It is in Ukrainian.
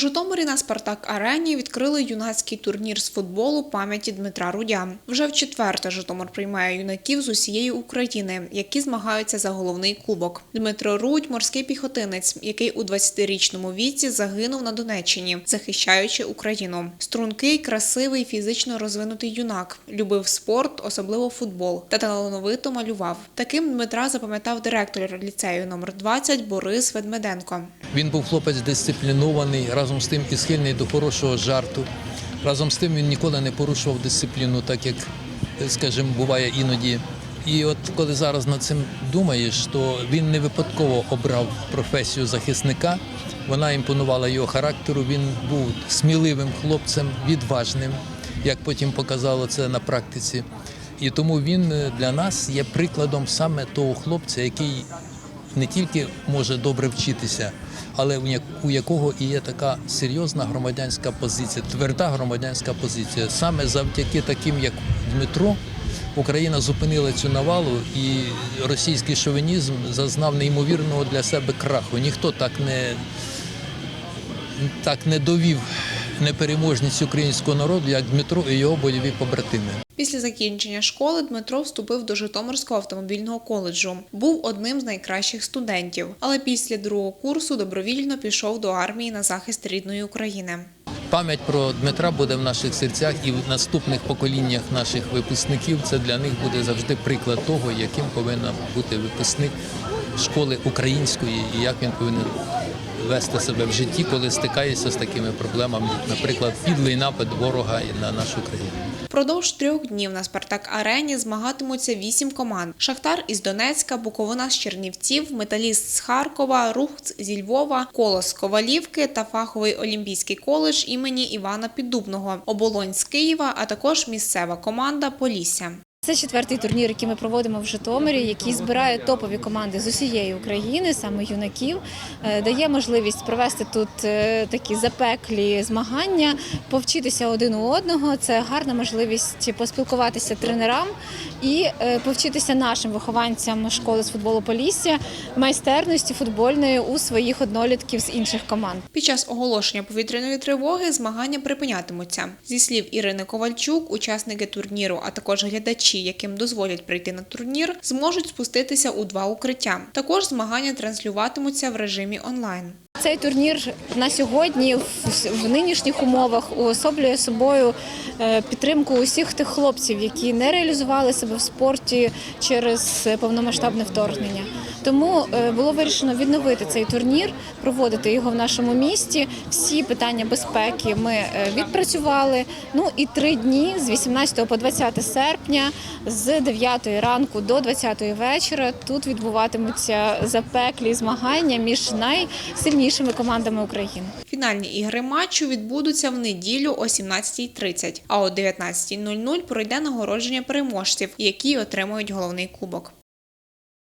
Житомирі на Спартак Арені відкрили юнацький турнір з футболу пам'яті Дмитра Рудя. Вже в четверте Житомир приймає юнаків з усієї України, які змагаються за головний кубок. Дмитро Рудь морський піхотинець, який у 20-річному віці загинув на Донеччині, захищаючи Україну. Стрункий, красивий, фізично розвинутий юнак, любив спорт, особливо футбол, та талановито малював. Таким Дмитра запам'ятав директор ліцею номер 20 Борис Ведмеденко. Він був хлопець дисциплінований, разом з тим і схильний до хорошого жарту. Разом з тим він ніколи не порушував дисципліну, так як, скажімо, буває іноді. І от коли зараз над цим думаєш, то він не випадково обрав професію захисника. Вона імпонувала його характеру. Він був сміливим хлопцем, відважним, як потім показало це на практиці. І тому він е, для нас є прикладом саме того хлопця, який не тільки може добре вчитися, але у як- у якого і є така серйозна громадянська позиція, тверда громадянська позиція. Саме завдяки таким, як Дмитро, Україна зупинила цю навалу, і російський шовінізм зазнав неймовірного для себе краху. Ніхто так не, так не довів непереможність українського народу, як Дмитро і його бойові побратими. Після закінчення школи Дмитро вступив до Житомирського автомобільного коледжу. Був одним з найкращих студентів, але після другого курсу добровільно пішов до армії на захист рідної України. Пам'ять про Дмитра буде в наших серцях і в наступних поколіннях наших випускників. Це для них буде завжди приклад того, яким повинен бути випускник школи української і як він повинен вести себе в житті, коли стикається з такими проблемами, наприклад, підлий напад ворога на нашу країну. Впродовж трьох днів на Спартак Арені змагатимуться вісім команд: Шахтар із Донецька, Буковина з Чернівців, Металіст з Харкова, Рух зі Львова, Колос з Ковалівки та фаховий олімпійський коледж імені Івана Піддубного, Оболонь з Києва, а також місцева команда Полісся. Це четвертий турнір, який ми проводимо в Житомирі, який збирає топові команди з усієї України, саме юнаків, Е, дає можливість провести тут е, такі запеклі змагання, повчитися один у одного. Це гарна можливість поспілкуватися тренерам і е, повчитися нашим вихованцям школи з футболу Полісся майстерності футбольної у своїх однолітків з інших команд. Під час оголошення повітряної тривоги змагання припинятимуться. Зі слів Ірини Ковальчук, учасники турніру, а також глядачі, яким дозволять прийти на турнір, зможуть спуститися у два укриття. Також змагання транслюватимуться в режимі онлайн. Цей турнір на сьогодні в, нинішніх умовах уособлює собою е, підтримку усіх тих хлопців, які не реалізували себе в спорті через повномасштабне вторгнення. Тому е, було вирішено відновити цей турнір, проводити його в нашому місті. Всі питання безпеки ми е, відпрацювали. Ну і три дні з 18 по 20 серпня, з 9 ранку до 20 вечора. Тут відбуватимуться запеклі змагання між найсильнішими командами України. Фінальні ігри матчу відбудуться в неділю о 17.30, а о 19.00 пройде нагородження переможців, які отримують головний кубок.